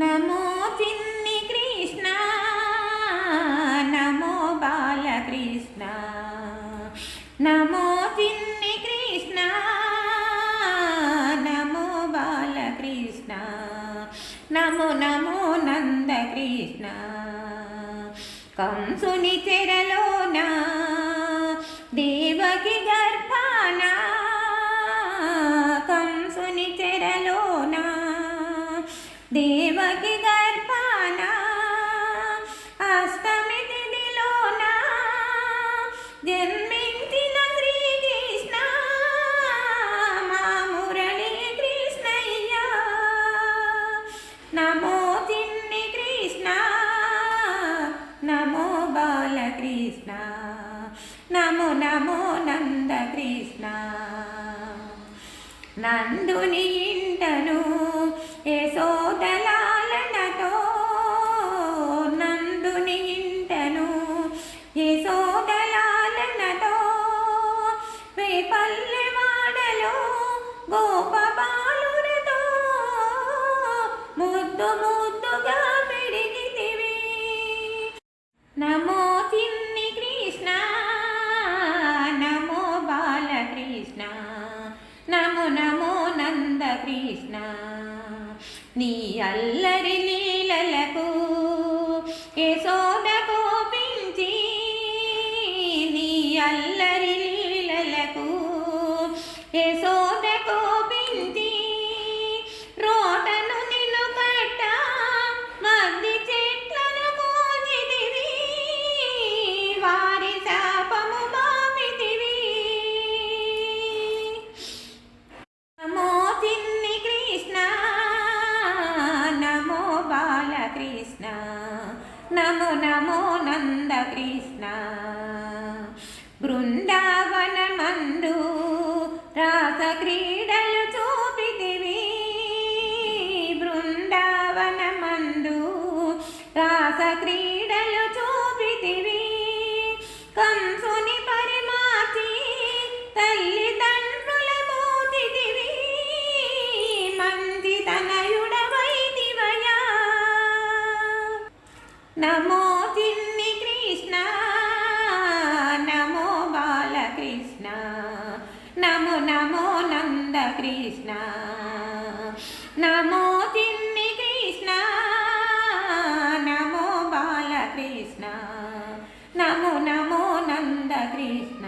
నమో చిన్ని కృష్ణ నమో బాలకృష్ణ. నమో చిన్ని కృష్ణ నమో బాలకృష్ణ. నమో నమో నందకృష్ణ కంసుని చెరలో నమో బాలకృష్ణ. నమో నమో నందకృష్ణ. నందుని ఇంటను యశోదలాలనతో. నందుని ఇంటను యశోదలాలనతో. వేపల్లెవాడలో గోపబాలురతో ముద్దు ముద్దుగా కృష్ణ నీ అల్లరి కృష్ణ. నమో నమో నంద నందకృష్ణ బృందావనమందు రాస క్రీడలు చూపితివి. బృందావనమందు రాస క్రీడలు చూపితివి. కం నమో చిన్ని కృష్ణ నమో బాలకృష్ణ నమో నమో నంద కృష్ణ నమో చిన్ని కృష్ణ నమో బాలకృష్ణ నమో నమో నంద కృష్ణ